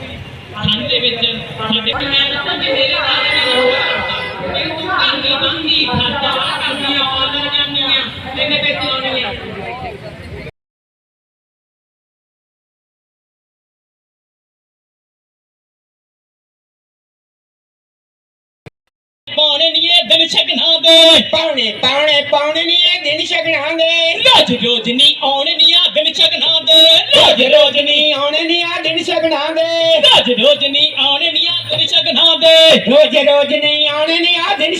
ਹਨ ਦੇ ਵਿੱਚ ਸਾਡੇ ਮੈਂ ਜਿਹੜੇ ਰਾਜ ਵਿੱਚ ਹੋਇਆ ਕਰਦਾ ਇਹ ਉਹ ਘਰ ਦੀ ਮੰਗੀ ਖਾਤਾ ਕਰਦੀਆਂ ਆਉਂਦੀਆਂ ਜਾਂਦੀਆਂ। ਇਹਦੇ ਵਿੱਚ ਦਿਨ ਦੇ ਪਾਉਣੇ ਪਾਉਣੇ ਪਾਉਣੇ ਨਹੀਂ ਇਹ ਦਿਨ ਦੇ ਰੋਜ਼ ਰੋਜ਼ ਨਹੀਂ ਆਉਣ ਨਹੀਂ ਆ ਦਿਨ ਦੇ ਰੋਜ਼ ਰੋਜ਼ ਨਹੀਂ ਆਉਣੇ ਨਹੀਂ ਆ ਦਿਨ ਦੇ ਰੋਜ਼ ਰੋਜ਼ ਨਹੀਂ ਆਉਣ ਨਹੀਂ ਆ ਦਿਨ ਦੇ ਰੋਜ਼ ਰੋਜ਼ ਨਹੀਂ ਆਉਣੇ ਨਹੀਂ ਆ ਦਿਨ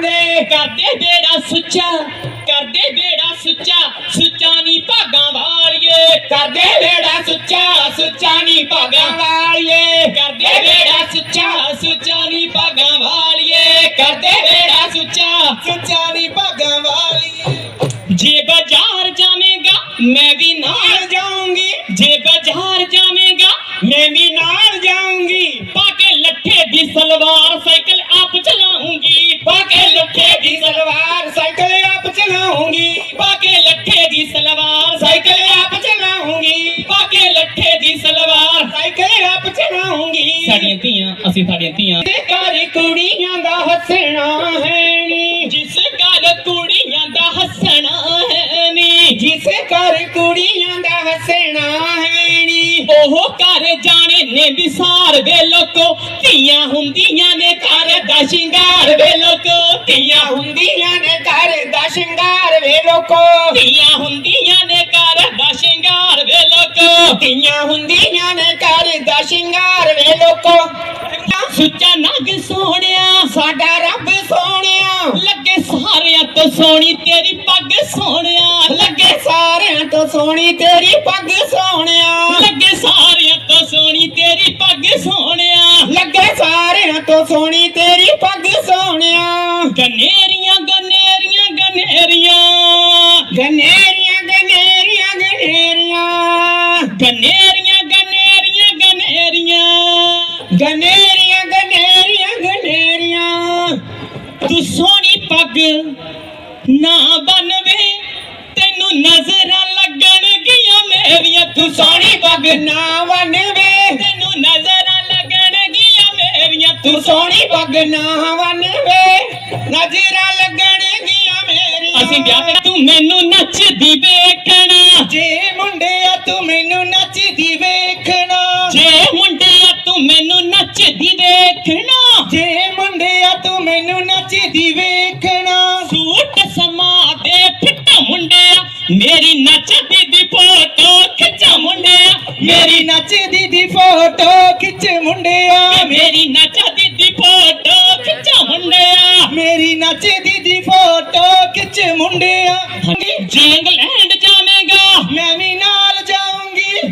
ਦੇ ਕਰਦੇ ਬੇੜਾ ਸੁੱਚਾ ਕਰਦੇ ਬੇੜਾ ਸੁੱਚਾ ਸੁੱਚਾ ਨਹੀਂ ਭਾਗਾਂ ਵਾਲੀਏ। ਕਰਦੇ ਵੇੜਾ ਸੁੱਚਾ ਸੁੱਚਾ ਨਹੀਂ ਭਾਗਾਂ ਵਾਲੀਏ। ਕਰਦੇ ਬੇੜਾ ਸੁੱਚਾ ਸੁੱਚਾ ਨਹੀਂ ਭਾਗਾਂ ਵਾਲੀਏ। ਕਰਦੇ ਬੇੜਾ ਸੁੱਚਾ ਸੁੱਚਾ ਨਹੀਂ ਭਾਗਾਂ ਵਾਲੀਏ। ਜੇ ਬਾਜ਼ਾਰ ਜਾਵੇਂਗਾ ਮੈਂ ਵੀ ਨਾਲ ਜਾਊਂਗੀ। ਜੇ ਬਾਜ਼ਾਰ ਜਾਵੇਂਗਾ ਮੈਂ ਵੀ ਨਾਲ ਜਾਊਂਗੀ। ਪਾ ਕੇ ਲੱਠੇ ਦੀ ਸਲਵਾਰ ਸਾਈਕਲ ਆਪ ਚਲਾਉਂਗੀ। ਪਾ ਕੇ ਲੱਠੇ ਦੀ ਸਲਵਾਰ ਸਾਈਕਲ ਆਪ ਚਲਾਉਂਗੀ। ਪਾ ਕੇ ਲੱਠੇ ਦੀ ਸਲਵਾਰ ਸਾਈਕਲ ਆਪ ਚਲਾਉਂਗੀ। ਪਾ ਕੇ ਲੱਠੇ ਦੀ ਸਲਵਾਰ ਸਾਈਕਲ ਆਪ ਚਲਾਉਂਗੀ। ਸਾਡੀਆਂ ਧੀਆਂ ਅਸੀਂ ਸਾਡੀਆਂ ਧੀਆਂ। ਤੇ ਕੁੜੀਆਂ ਜਾਣੇ ਨੇ ਵਿਸਾਰ ਵੇ ਲੋਕੋ ਧੀਆਂ ਹੁੰਦੀਆਂ ਨੇ ਘਰ ਦਾ ਸ਼ਿੰਗਾਰ ਵੇ ਲੋਕੋ। ਧੀਆਂ ਹੁੰਦੀਆਂ ਨੇ ਘਰ ਦਾ ਸ਼ਿੰਗਾਰ ਵੇ ਲੋਕੋ। ਧੀਆਂ ਹੁੰਦੀਆਂ ਨੇ ਘਰ ਦਾ ਸ਼ਿੰਗਾਰ ਵੇ ਲੋਕੋ। ਧੀਆਂ ਹੁੰਦੀਆਂ ਨੇ ਘਰ ਦਾ ਸ਼ਿੰਗਾਰ ਵੇ ਲੋਕੋ। ਸੁੱਚਾ ਨਗ ਸੋਹਣਿਆ। ਸਾਡਾ ਰੱਬ ਸੋਹਣਿਆ। ਲੱਗੇ ਸਾਰਿਆਂ ਤੋਂ ਸੋਹਣੀ ਤੇਰੀ ਪੱਗ ਸੋਹਣਿਆ। ਲੱਗੇ ਸਾਰਿਆਂ ਤੋਂ ਸੋਹਣੀ ਤੇਰੀ ਪੱਗ ਸੋਹਣਿਆ। ਲੱਗੇ ਸਾਰਿਆਂ ਤੋਂ ਸੋਹਣੀ ਤੇਰੀ ਪੱਗ ਸੋਹਣਿਆ ਲੱਗੇ ਸਾਰਿਆਂ ਤੋਂ ਸੋਹਣੀ ਤੇਰੀ ਪੱਗ ਸੋਹਣਿਆ। ਗਨੇਰੀਆਂ ਸੋਹਣੀ ਪੱਗ ਨਾ ਵਨਵੇ ਨਜ਼ਰਾਂ ਲੱਗਣਗੀਆਂ ਮੇਰੀਆਂ। ਅਸੀਂ ਵਿਆਹ ਤੇ ਤੂੰ ਮੈਨੂੰ ਨੱਚਦੀ ਵੇਖਣਾ। ਜੇ ਮੁੰਡਿਆ ਤੂੰ ਮੈਨੂੰ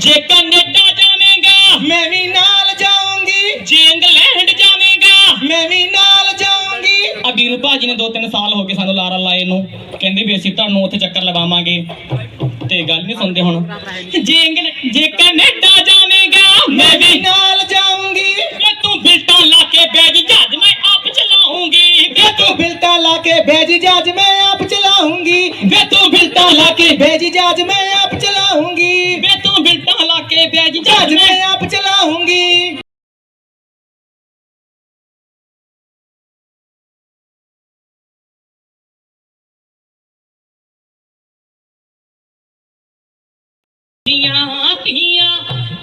ਜੇ ਕੈਨੇਡਾ ਜਾਵੇਂਗਾ ਮੈਂ ਵੀ ਨਾਲ ਜਾਊਂਗੀ। ਜੇ ਇੰਗਲੈਂਡ ਜਾਵੇਂਗਾ ਮੈਂ ਵੀ ਨਾਲ ਜਾਊਂਗੀ। ਆ ਵੀਰੂ ਭਾਜੀ ਨੇ 2-3 ਸਾਲ ਹੋ ਗਏ ਸਾਨੂੰ ਲਾਰਾ ਲਾਏ ਨੂੰ। ਕਹਿੰਦੇ ਵੀ ਅਸੀਂ ਤੁਹਾਨੂੰ ਉੱਥੇ ਚੱਕਰ ਲਵਾਵਾਂਗੇ। ਤੇ ਗੱਲ ਨਹੀਂ ਸੁਣਦੇ ਹੁਣ। ਜੇ ਇੰਗਲੈਂਡ ਜੇ ਕੈਨੇਡਾ ਜਾਵੇਂਗਾ ਮੈਂ ਵੀ ਨਾਲ ਜਾਊਂਗੀ। ਵੇ ਤੂੰ ਬਿਲਟਾਂ ਲਾ ਕੇ ਬੈਗ ਜਹਾਜ਼ ਮੈਂ ਆਪ ਚਲਾਉਂਗੀ। ਵੇ ਤੂੰ ਬਿਲਟਾ ਲਾ ਕੇ ਭੇਜ ਜੱਜ ਮੈਂ ਆਪ ਚਲਾਉਂਗੀ। ਵੇ ਤੂੰ ਬਿਲਟਾਂ ਲਾ ਕੇ ਭੇਜ ਜੱਜ ਮੈਂ ਆਪ ਚਲਾਉਂਗੀ। ਲਾ आज मैं आप चलाऊँगी।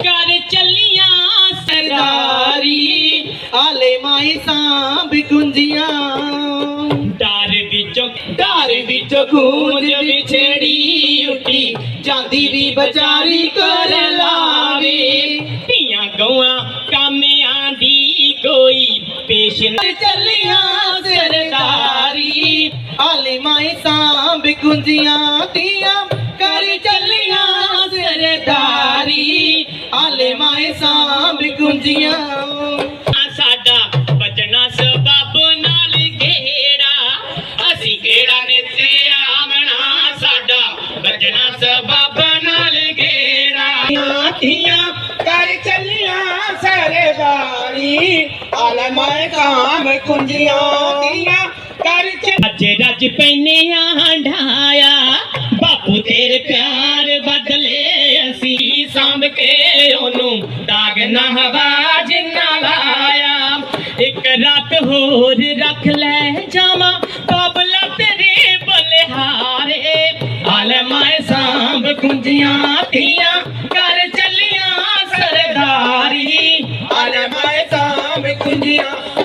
कर चलिया सरदारी आले माए सांब गुंजिया। ਚੱਲੀਆਂ ਸਰਦਾਰੀ ਡਰ ਵਿੱਚ ਗੂੰਜ ਵਿਛੜੀ ਉੱਠੀ। ਜਾਂਦੀ ਵੀ ਵਿਚਾਰੀ ਕਰ ਲਾਵੇ। ਧੀਆਂ ਗਵਾਂ ਕਾਮਿਆਂ ਦੀ ਕੋਈ ਪੇਸ਼ ਨਾ ਚੱਲੀਆਂ ਸਰਦਾਰੀ। ਆਲੀ ਮਾਈ ਸਾਂਭ ਗੁੰਜੀਆਂ ਧੀਆਂ ਕਰ ਚੱਲੀਆਂ ਸਰਦਾਰੀ। ਆਲੇ ਮਾਈ ਸਾਂਭ ਗੁੰਜੀਆਂ ਤੀਆਂ। ਕਰ ਅੱਜ ਰੱਜ ਪੈਨੇ ਆਂਢਾਇਆ ਬਾਪੂ ਤੇਰੇ ਪਿਆਰ ਬਦਲੇ ਅਸੀਂ ਸਾਂਭ ਕੇ ਵੇ ਉਹਨੂੰ ਦਾਗ ਨਾ ਹਵਾ ਜਿੰਨਾ ਲਾਇਆ। ਇੱਕ ਰਾਤ ਹੋਰ ਰੱਖ ਲੈ ਜਾਵਾਂ ਕਾਬਲਾ ਤੇਰੇ ਬਲਿਹਾਰੇ। ਹਾਲੇ ਮੈਂ ਸਾਂਭ ਕੁੰਜੀਆਂ ਧੀਆਂ ਕਰ ਚੱਲੀਆਂ ਸਰਦਾਰੀ। ਆਲੇ ਮੈਂ ਸਾਂਭ ਕੁੰਜੀਆਂ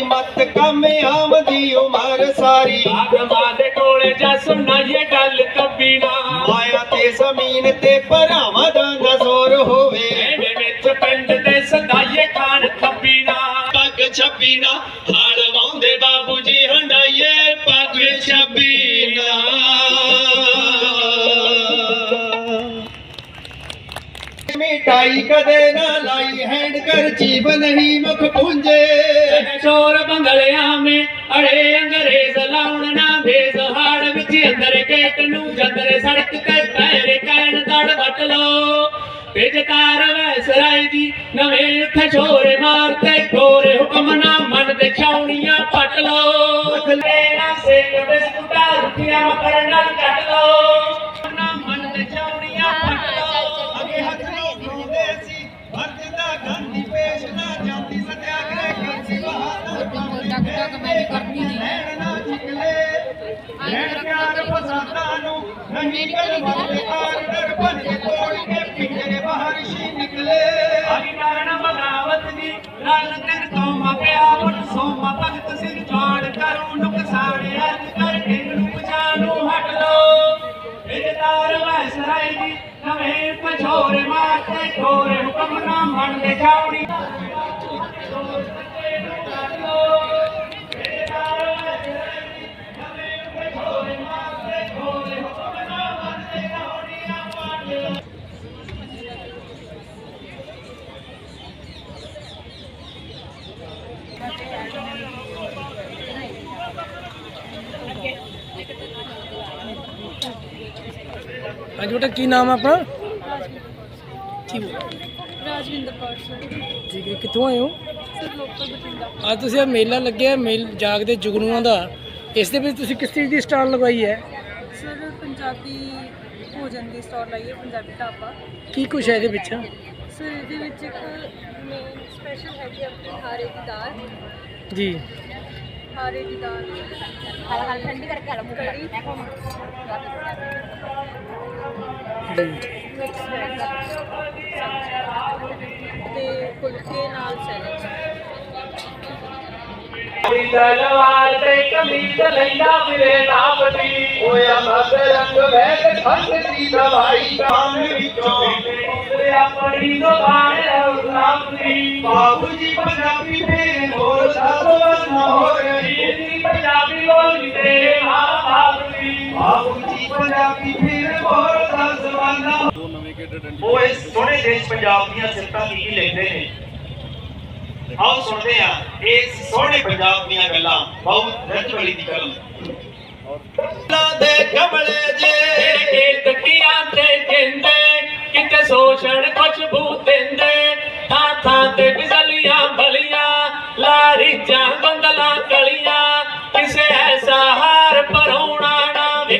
ਮਤ ਕੰਮ ਆਮਦੀ ਉਮਰ ਸਾਰੀ। ਆਗਮਾ ਦੇ ਕੋਲੇ ਜਾ ਸੁਣਾਈਏ ਗੱਲ ਕੱਬੀ ਨਾ ਮਾਇਆ ਤੇ ਜ਼ਮੀਨ ਤੇ ਭਰਾਵਾਂ ਦਾ ਨਜ਼ਰ ਹੋਵੇ। ਐਵੇਂ ਵਿੱਚ ਪਿੰਡ ਦੇ ਸਦਾਈਏ ਖਾਨ ਖੱਬੀ ਨਾ ਪੱਗ ਛੱਪੀ ਨਾ ਹਾਲ ਵਾਉਂਦੇ ਬਾਬੂ ਜੀ ਹੰਡਾਈਏ ਪੱਗ ਛੱਪੀ ਨਾ ਮਿਟਾਈ ਕਦੇ ਨਾ ਲਾਈ ਹੈਂਡ ਕਰ ਜੀਵ ਨਹੀਂ ਮੁਖ ਪੁੰਜੇ। ਚੋਰ ਬੰਗਲਿਆਂ ਮੇ ਅੜੇ ਅੰਗਰੇਜ਼ ਲਾਉਣ ਨਾ ਭੇਜ ਹਾੜ ਵਿੱਚ ਅੰਦਰ ਗੇਟ ਨੂੰ ਜੰਦਰ ਸੜਕ ਤੇ ਪੈਰ ਕਹਿਣ ਦੜ ਵੱਟ ਲੋ ਵਿਜਤਾਰ ਵੈਸਰਾਈ ਦੀ ਨਵੇਂ ਉੱਥੇ ਛੋਰੇ ਮਾਰਤੇ ਗੋਰੇ ਹੁਕਮ ਨਾ ਮਨ ਦੇ ਛਾਉਣੀਆਂ ਪੱਟ ਲੋ ਲੈਣਾ ਸੇ ਬਿਸਕੁਟਾ ਰੁਪਿਆ ਮਕਰ ਨਾਲ ਕੱਟ ਲੋ ਨਹੀਂ ਕਰਵਾਉਂਦੇ ਆਰਡਰ ਬਣ ਤੋੜ ਕੇ ਪਿੰਜਰੇ ਬਾਹਰ ਸੀ ਨਿਕਲੇ। ਆਗੀ ਬਗਾਵਤ ਦੀ। ਰਲ ਤਨ ਤੋਂ ਮਾਪਿਆ ਮਨ ਸੋਮਾ ਭਗਤ ਸਿੰਘ ਜਾਣ ਕਰੂ ਨੁਕਸਾਨ ਅੱਜ ਕਰ ਢਿੰਗ ਨੂੰ ਪਛਾਣੂ, ਹਟ ਲੋ ਇਜਦਾਰ ਵੈਸਰਾਈ ਦੀ ਨਵੇਂ ਪਛੋਰੇ ਮਾਰਤੇ ਖੋਰੇ ਹੁਕਮ ਨਾ ਮਨ ਦੇ ਛਾਉਣੀ। ਹਾਂਜੀ ਬੇਟਾ ਕੀ ਨਾਮ ਆ ਆਪਣਾ? ਕੀ ਰਾਜਵਿੰਦਰ ਕੌਰ ਸਰ। ਠੀਕ ਹੈ ਕਿੱਥੋਂ ਆਏ ਹੋ? Sir local Bathinda. ਅੱਜ ਤੁਸੀਂ ਇਹ ਮੇਲਾ ਲੱਗਿਆ ਮੇਲ ਜਾਗਦੇ ਜੁਗਨੂਆਂ ਦਾ। ਇਸ ਦੇ ਵਿੱਚ ਤੁਸੀਂ ਕਿਸ ਚੀਜ਼ ਦੀ ਸਟਾਲ ਲਗਾਈ ਹੈ? ਸਰ ਪੰਜਾਬੀ ਭੋਜਨ ਦੀ ਸਟਾਲ ਲਾਈ ਹੈ ਪੰਜਾਬੀ ਢਾਬਾ। ਕੀ ਕੁਛ ਹੈ ਇਹਦੇ ਵਿੱਚ? ਸਰ ਇਹਦੇ ਵਿੱਚ ਇੱਕ ਮੇਨ ਸਪੈਸ਼ਲ ਹੈਗੀ ਆਪਣੀ ਹਾਰੇ ਦੀ ਦਾਲ। ਜੀ। ਹਾਰੇ ਦੀ ਦਾਲ। ਹਲ ਹਲ ਠੰਡੀ ਕਰਕੇ ਹਲ ਕੜੀ। ਤੇ ਫੁਲਕੇ ਨਾਲ ਸੈਲਡ ਤਲਵਾਰ ਤੇ ਕਮੀਜ਼ ਲੈਂਦਾ ਫਿਰੇ ਨਾਪਦੀ ਹੋਇਆ ਮਦ ਰੰਗ ਵੈਦ ਖੰਡ ਦੀ ਦਵਾਈ ਕਾਨ ਵਿੱਚੋਂ ਆਪਣੀ ਦੁਕਾਨ ਰਉਲਾਪਦੀ ਬਾਬੂ ਜੀ ਪੰਜਾਬੀ ਫੇਰ ਹੋਰ ਸਾਧਵਨ ਹੋ ਰਹੀ ਪੰਜਾਬੀ ਬੋਲੀ ਤੇ ਮਾਂ ਜੀ ਪੰਜਾਬੀ ਫੇਰ ਹੋਰ ਦਾ ਜ਼ਮਾਨਾ। ਉਹ ਇਸ ਸੋਹਣੇ ਦੇਸ਼ ਪੰਜਾਬ ਦੀਆਂ ਸਿਫਤਾਂ ਕੀ ਕੀ ਲਿਖਦੇ ਨੇ? ਆਓ ਸੁਣਦੇ ਆ ਇਸ ਸੋਹਣੇ ਪੰਜਾਬ ਦੀਆਂ ਗੱਲਾਂ ਬਹੁਤ ਰਜਵਲੀ ਦੀ ਕਲਮ ਲਾ ਦੇ ਕਮਲੇ ਜੇ ਕੇ ਤਕੀਆਂ ਤੇ ਜਿੰਦੇ ਕਿਤੇ ਸੋਚਣ ਕੁਛ ਭੂਤ ਦਿੰਦੇ ਥਾਂ ਥਾਂ ਤੇ ਬਿਜਲੀਆਂ ਬਲੀਆਂ ਲਾਰੀਜਾਂ ਬੰਦਲਾਂ ਕਲੀਆਂ ਕਿਸੇ ਐਸਾ ਹਾਰ ਪਰੋਣਾ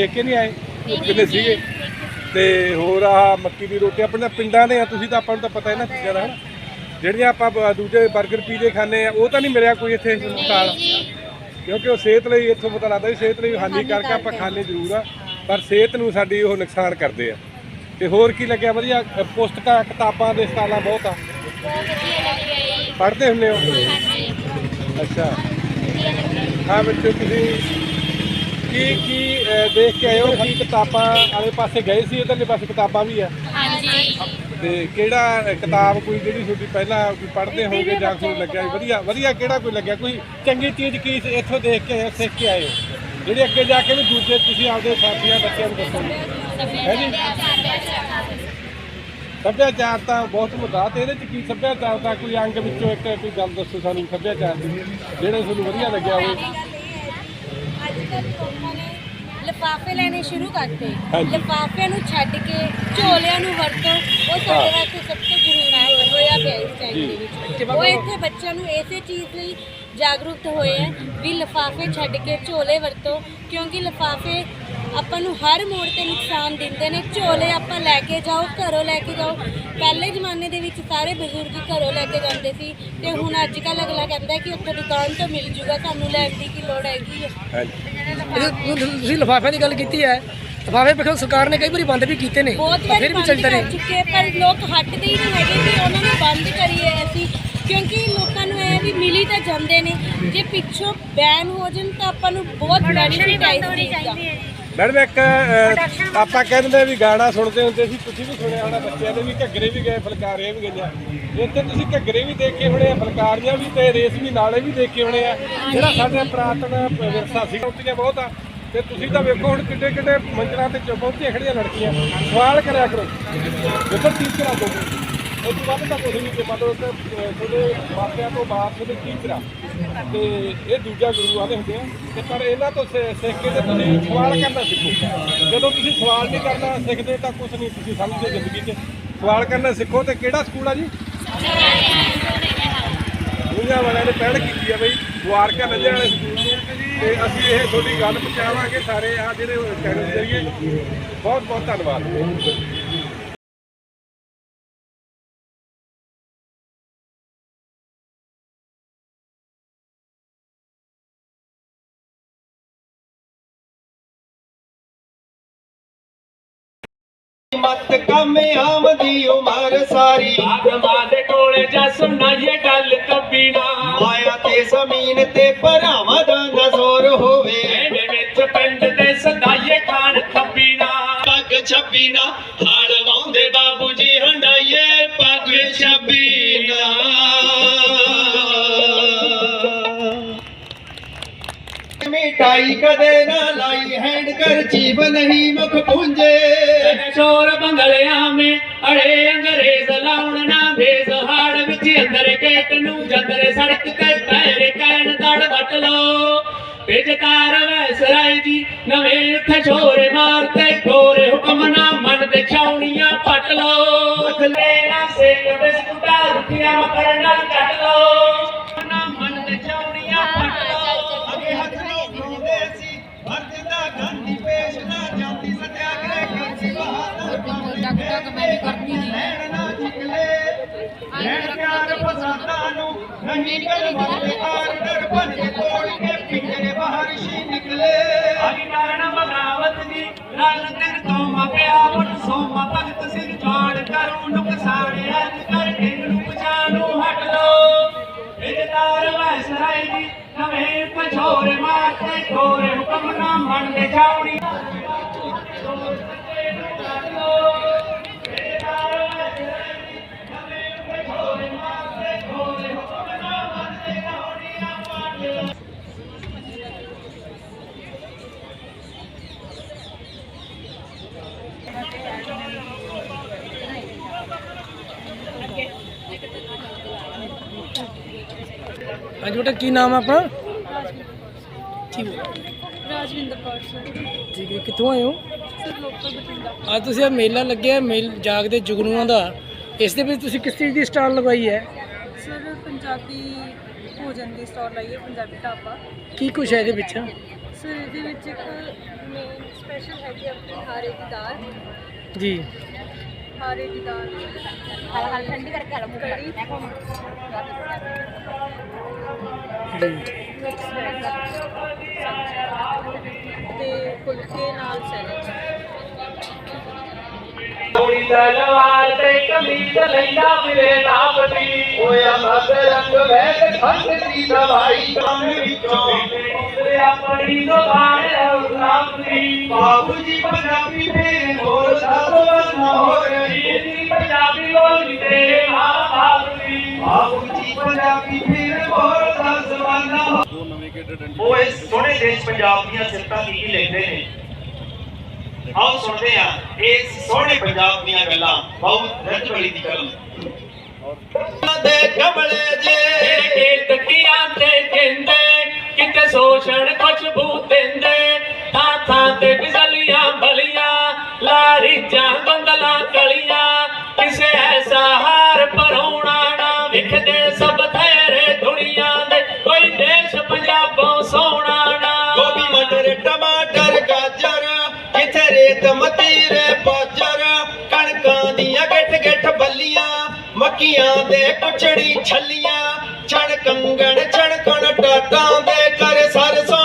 ਦੇਖ ਕੇ ਨਹੀਂ ਆਏ ਕਿੰਨੇ ਸੀਗੇ। ਤੇ ਹੋਰ ਆ ਮੱਕੀ ਦੀ ਰੋਟੀ ਆਪਣੇ ਪਿੰਡਾਂ ਦੇ ਆ ਤੁਸੀਂ ਤਾਂ ਆਪਾਂ ਨੂੰ ਤਾਂ ਪਤਾ ਹੈ ਨਾ ਚੀਜ਼ਾਂ ਦਾ। ਜਿਹੜੀਆਂ ਆਪਾਂ ਦੂਜੇ 버ਗਰ ਪੀਜ਼ੇ ਖਾਂਦੇ ਆ ਉਹ ਤਾਂ ਨਹੀਂ ਮਿਲਿਆ ਕੋਈ ਇੱਥੇ ਹਸਪਤਾਲ ਕਿਉਂਕਿ ਉਹ ਸਿਹਤ ਲਈ ਇੱਥੋਂ ਪਤਾ ਲੱਗਦਾ ਵੀ ਸਿਹਤ ਲਈ ਹਾਨੀਕਾਰਕ ਆਪਾਂ ਖਾਂਦੇ ਜ਼ਰੂਰ ਆ ਪਰ ਸਿਹਤ ਨੂੰ ਸਾਡੀ ਉਹ ਨੁਕਸਾਨ ਕਰਦੇ ਆ। ਤੇ ਹੋਰ ਕੀ ਲੱਗਿਆ? ਵਧੀਆ ਪੁਸਤਕਾਂ ਕਿਤਾਬਾਂ ਦੇ ਸਟਾਲਾਂ ਬਹੁਤ ਆ। ਪੜ੍ਹਦੇ ਹੁੰਦੇ ਹੋ? ਅੱਛਾ। ਹਾਂ ਬੱਚੇ ਤੁਸੀਂ ਕੀ ਕੀ ਦੇਖ ਕੇ ਆਏ ਹੋ ਕੀ ਕਿਤਾਬਾਂ ਵਾਲੇ ਪਾਸੇ ਗਏ ਸੀ ਇਧਰਲੇ ਪਾਸੇ ਕਿਤਾਬਾਂ ਵੀ ਆ? ਹਾਂਜੀ। ਤੇ ਕਿਹੜਾ ਕਿਤਾਬ ਕੋਈ ਜਿਹੜੀ ਤੁਹਾਡੀ ਪਹਿਲਾਂ ਕੋਈ ਪੜ੍ਹਦੇ ਹੋਗੇ ਜਾਂ ਕੋਈ ਲੱਗਿਆ ਵਧੀਆ ਵਧੀਆ ਕਿਹੜਾ ਕੋਈ ਲੱਗਿਆ? ਕੋਈ ਚੰਗੀ ਚੀਜ਼ ਕੀ ਇੱਥੋਂ ਦੇਖ ਕੇ ਆਏ ਸਿੱਖ ਕੇ ਆਏ ਹੋ? ਜਿਹੜੀ ਅੱਗੇ ਜਾ ਕੇ ਵੀ ਦੂਜੇ ਤੁਸੀਂ ਆਪਦੇ ਸਾਥੀਆਂ ਬੱਚਿਆਂ ਨੂੰ ਦੱਸੋਗੇ ਹੈ ਜੀ? ਸੱਭਿਆਚਾਰ ਤਾਂ ਬਹੁਤ ਮੁੱਦਾ ਤੇ ਇਹਦੇ ਚ ਕੀ ਸੱਭਿਆਚਾਰ ਦਾ ਕੋਈ ਅੰਗ ਵਿੱਚੋਂ ਇੱਕ ਕੋਈ ਗੱਲ ਦੱਸੋ ਸਾਨੂੰ ਸੱਭਿਆਚਾਰ ਦੀ ਜਿਹੜਾ ਤੁਹਾਨੂੰ ਵਧੀਆ ਲੱਗਿਆ ਹੋਵੇ। ਲੋਕਾਂ ਨੇ ਲਿਫਾਫੇ ਲੈਣੇ ਸ਼ੁਰੂ ਕਰਤੇ। ਹਾਂਜੀ। ਲਿਫਾਫਿਆਂ ਨੂੰ ਛੱਡ ਕੇ ਝੋਲਿਆਂ ਨੂੰ ਵਰਤੋ ਉਹ ਸਾਡੇ ਵਾਸਤੇ ਸਭ ਤੋਂ ਜ਼ਰੂਰੀ ਹੋਇਆ ਪਿਆ ਇਸ ਟਾਈਮ ਦੇ ਵਿੱਚ। ਉਹ ਇੱਥੇ ਬੱਚਿਆਂ ਨੂੰ ਇਸੇ ਚੀਜ਼ ਲਈ ਜਾਗਰੂਕ ਹੋਏ ਹੈ ਵੀ ਲਿਫਾਫੇ ਛੱਡ ਕੇ ਝੋਲੇ ਵਰਤੋ ਕਿਉਂਕਿ ਲਿਫਾਫੇ ਆਪਾਂ ਨੂੰ ਹਰ ਮੋੜ ਤੇ ਨੁਕਸਾਨ ਦਿੰਦੇ ਨੇ। ਝੋਲੇ ਆਪਾਂ ਲੈ ਕੇ ਜਾਓ ਘਰੋਂ ਲੈ ਕੇ ਜਾਓ। ਪਹਿਲੇ ਜ਼ਮਾਨੇ ਦੇ ਵਿੱਚ ਸਾਰੇ ਬਜ਼ੁਰਗ ਘਰੋਂ ਲੈ ਕੇ ਜਾਂਦੇ ਸੀ ਤੇ ਹੁਣ ਅੱਜ ਕੱਲ੍ਹ ਅਗਲਾ ਕਹਿੰਦਾ ਕਿ ਉੱਥੇ ਦੁਕਾਨ ਤੋਂ ਮਿਲ ਜੂਗਾ ਸਾਨੂੰ ਲੈਣ ਦੀ ਕੀ ਲੋੜ ਹੈਗੀ ਹੈ ਹਾਂਜੀ। ਇਹ ਤੁਸੀਂ ਲਿਫਾਫਿਆਂ ਦੀ ਗੱਲ ਕੀਤੀ ਹੈ। ਲਿਫਾਫੇ ਵੇਖੋ ਸਰਕਾਰ ਨੇ ਕਈ ਵਾਰੀ ਬੰਦ ਵੀ ਕੀਤੇ ਨੇ। ਫਿਰ ਵੀ ਚੱਲਦੇ ਨੇ। ਚੁੱਕੇ ਪਰ ਲੋਕ ਹਟਦੇ ਹੀ ਨਹੀਂ ਹੈਗੇ ਕਿ ਉਹਨਾਂ ਨੂੰ ਬੰਦ ਕਰੀਏ ਅਸੀਂ ਕਿਉਂਕਿ ਲੋਕਾਂ ਨੂੰ ਇਹ ਵੀ ਮਿਲੀ ਤਾਂ ਜਾਂਦੇ ਨੇ। ਜੇ ਪਿੱਛੋਂ ਬੈਨ ਹੋ ਜਾਣ ਤਾਂ ਆਪਾਂ ਨੂੰ ਬਹੁਤ ਬੈਨੀਫਿਟ ਚੀਜ਼ ਦਾ। ਮੈਡਮ ਇੱਕ ਅਹ, ਆਪਾਂ ਕਹਿੰਦੇ ਵੀ ਗਾਣਾ ਸੁਣਦੇ ਹੁੰਦੇ ਸੀ ਤੁਸੀਂ ਵੀ ਸੁਣਿਆ ਹੋਣਾ ਬੱਚਿਆਂ ਦੇ ਵੀ ਘੱਗਰੇ ਵੀ ਗਏ ਫੁਲਕਾਰੀਆਂ ਵੀ ਗਈਆਂ। ਇੱਥੇ ਤੁਸੀਂ ਘੱਗਰੇ ਵੀ ਦੇਖੇ ਹੋਣੇ ਆ ਫੁਲਕਾਰੀਆਂ ਵੀ ਤੇ ਰੇਸ਼ਮੀ ਨਾਲੇ ਵੀ ਦੇਖੇ ਹੋਣੇ ਆ। ਜਿਹੜਾ ਸਾਡੇ ਪੁਰਾਤਨ ਵਿਰਸਾ ਸੀ ਉੱਤੀਆਂ ਬਹੁਤ ਆ। ਤੇ ਤੁਸੀਂ ਤਾਂ ਵੇਖੋ ਹੁਣ ਕਿੱਡੇ ਕਿੱਡੇ ਮੰਜ਼ਰਾਂ ਤੇ ਚੌਪੌਂਤੀਆਂ ਖੜੀਆਂ ਲੜਕੀਆਂ। ਸਵਾਲ ਕਰਿਆ ਕਰੋ। ਦੇਖੋ ਟੀਚਰ ਆ ਦੋਗੇ ਤੋਂ ਵੱਧ ਤਾਂ ਕੁਝ ਨਹੀਂ ਕਿ ਮਤਲਬ ਤੁਹਾਡੇ ਮਾਪਿਆਂ ਤੋਂ ਬਾਅਦ ਤੁਹਾਡੇ ਟੀਚਰ ਆ, ਤੇ ਇਹ ਦੂਜਾ ਗੁਰੂ ਆਦੇ ਹੁੰਦੇ ਆ। ਤੇ ਪਰ ਇਹਨਾਂ ਤੋਂ ਸਿ- ਸਿੱਖ ਕੇ ਤੇ ਤੁਸੀਂ ਸਵਾਲ ਕਰਨਾ ਸਿੱਖੋ। ਜਦੋਂ ਤੁਸੀਂ ਸਵਾਲ ਨਹੀਂ ਕਰਨਾ ਸਿੱਖਦੇ ਤਾਂ ਕੁਝ ਨਹੀਂ ਤੁਸੀਂ ਸਮਝਦੇ ਜ਼ਿੰਦਗੀ 'ਚ। ਸਵਾਲ ਕਰਨਾ ਸਿੱਖੋ ਤੇ ਕਿਹੜਾ ਸਕੂਲ ਆ ਜੀ? ਦੁਨੀਆ ਵਾਲਿਆਂ ਨੇ ਪਹਿਲ ਕੀਤੀ ਆ ਬਈ, ਮੁਬਾਰਕਾਂ ਨੰਜੇ ਵਾਲੇ ਸਕੂਲ ਨੂੰ। ਤੇ ਅਸੀਂ ਇਹ ਤੁਹਾਡੀ ਗੱਲ ਪਹੁੰਚਾਵਾਂਗੇ ਸਾਰੇ ਆ ਜਿਹੜੇ ਚੈਨਲ ਜਰੀਏ ਬਹੁਤ ਬਹੁਤ ਧੰਨਵਾਦ। ਮਤ ਕੰਮ ਆਮਦੀ ਉਮਰ ਸਾਰੀ। ਆਗਮਾ ਦੇ ਕੋਲੇ ਜਾ ਸੁਣਾਈਏ ਗੱਲ ਕੱਬੀ ਨਾ ਮਾਇਆ ਤੇ ਜ਼ਮੀਨ ਤੇ ਭਰਾਵਾਂ ਗੇਟ ਨੂੰ ਸੜਕ ਤੇ ਪੈਰ ਕਹਿਣ ਦੜ ਵੱਟ ਲੋ ਵਿਜਤਾਰ ਵੈਸਰਾਏ ਜੀ, ਨਵੇਂ ਇੱਥੇ ਛੋਰੇ ਮਾਰਤੇ ਗੋਰੇ ਹੁਕਮ ਨਾ ਮਨ ਦੇ ਛਾਉਣੀਆਂ ਪੱਟ ਲੋ ਅਖਲੇਣਾ ਸੇ ਬਿਸਕੁਟਾ ਰੁਪਿਆ ਮਕਰ ਨਾਲ ਕੱਟ ਫਸਾਦਾਂ ਨੂੰ ਨਹੀਂ ਕਰਵਾਉਂਦੇ ਆਰ ਡਰ ਬਣ ਕੇ ਤੋੜ ਕੇ ਪਿੰਜਰੇ ਬਾਹਰ ਸ਼ੀ ਨਿਕਲੇ। ਆਗੀ ਕਾਰਨ ਬਗਾਵਤ ਦੀ ਰਲ ਤਿਰ ਤੋਂ ਮਪਿਆ ਮਨ ਸੋਮਾ ਭਗਤ ਸਿੰਘ ਜੋੜ ਕਰੂ ਨੁਕਸਾਨ ਅੱਜ ਕਰ ਢਿੰਗ ਨੂੰ ਪਛਾਣੂ ਹਟ ਲੋ ਵਿਜਤਾਰ ਵੈਸਰਾਈ ਦੀ ਨਵੇਂ ਪਛੋਰੇ ਮਾਰਤੇ ਖੋਰੇ ਹੁਕਮ ਨਾ ਮਨ ਦੇ ਹਾਂਜੀ ਬੇਟਾ ਕੀ ਨਾਮ ਆ ਆਪਣਾ? ਰਾਜਵਿੰਦਰ ਕੌਰ ਸਰ। ਠੀਕ ਹੈ ਕਿੱਥੋਂ ਆਏ ਹੋ? Sir local Bathinda. ਅੱਜ ਤੁਸੀਂ ਇਹ ਮੇਲਾ ਲੱਗਿਆ ਮੇਲ ਜਾਗਦੇ ਜੁਗਨੂਆਂ ਦਾ। ਇਸ ਦੇ ਵਿੱਚ ਤੁਸੀਂ ਕਿਸ ਚੀਜ਼ ਦੀ ਸਟਾਲ ਲਗਾਈ ਹੈ? ਸਰ ਪੰਜਾਬੀ ਭੋਜਨ ਦੀ ਸਟਾਲ ਲਾਈ ਹੈ ਪੰਜਾਬੀ ਢਾਬਾ। ਕੀ ਕੁਛ ਹੈ ਇਹਦੇ ਵਿੱਚ? ਸਰ ਇਹਦੇ ਵਿੱਚ ਇੱਕ ਮੇਨ ਸਪੈਸ਼ਲ ਹੈਗੀ ਆਪਣੀ ਹਾਰੇ ਦੀ ਦਾਲ। ਜੀ। ਹਾਰੇ ਦੀ। ਦਾਲ ਹਲ ਹਲ ਠੰਡੀ ਕਰਕੇ ਆਲੂ ਕੜੀ ਜੀ ਮਿਕਸ ਵੈਜ ਤੇ ਫੁਲਕੇ ਨਾਲ ਸੈਲਡ ਥੋੜੀ ਤਲਵਾਰ ਤੇ ਕਮੀਜ਼ ਲੈਂਦਾ ਫਿਰੇ ਨਾਪਦੀ ਹੋਇਆ ਮਦ ਰੰਗ ਵੈਦ ਖੰਡ ਦੀ ਦਵਾਈ ਕੰਮ ਵਿੱਚੋਂ। ਆਪਣੀ ਜ਼ੁਬਾਨ ਉਸਰਾਮਦੀ ਬਾਬੂ ਜੀ ਪੰਜਾਬੀ ਫੇਰ ਹੋਰ ਸਭ ਨਾ ਹੋ ਰਹੀ ਜੀ ਪੰਜਾਬੀ ਬੋਲੀ ਤੇ ਮਾਂ ਬਾਪ ਦੀ ਬਾਬੂ ਜੀ ਪੰਜਾਬੀ ਫੇਰ ਹੋਰ ਸਭ ਜ਼ਮਾਨਾ ਹੋ ਉਹ ਇਸ ਸੋਹਣੇ ਦੇਸ਼ ਪੰਜਾਬ ਦੀਆਂ ਸਿਫਤਾਂ ਕੀ ਕੀ ਲਿਖਦੇ ਨੇ ਆਓ ਸੁਣਦੇ ਆ ਇਸ ਸੋਹਣੇ ਪੰਜਾਬ ਦੀਆਂ ਗੱਲਾਂ ਬਹੁਤ ਰਜਵਲੀ ਦੀ ਕਲਮ ਦੇ ਕਮਲੇ ਜੇ ਜਿਹੜੇ ਤਕੀਆਂ ਤੇ ਜਿੰਦੇ ਕਿਤੇ ਸੋਸ਼ਣ ਖੁਸ਼ਬੂ ਦਿੰਦੇ ਥਾਂ ਥਾਂ ਤੇ ਬਿਜ਼ਲੀਆਂ ਬਲੀਆਂ, ਲਾਰੀਜਾਂ ਬੰਦਲਾਂ ਕਲੀਆਂ। ਕਿਸੇ ਐਸਾ ਹਾਰ ਪਰੋਣਾ ਨਾ ਵਿਖਦੇ ਸਭ ਥੇਰੇ ਦੁਨੀਆ ਦੇ, ਕੋਈ ਦੇਸ਼ ਪੰਜਾਬੋਂ ਸੋਹਣਾ ਨਾ। ਗੋਭੀ ਮਟਰ ਟਮਾਟਰ, ਗਾਜਰ, ਜਿੱਥੇ ਰੇਤ ਮਤੀਰੇ ਬਾਜਰ, ਕਣਕਾਂ ਦੀਆਂ ਗਿੱਠ ਗਿੱਠ ਬੱਲੀਆਂ, ਮੱਕੀਆਂ ਦੇ ਕੁਚੜੀ ਛੱਲੀਆਂ ਛਣ ਕੰਗਣ ਛਣਕਣ ਟਾਟਾਂ ਦੇ ਕਰ ਸਰਸੋਂ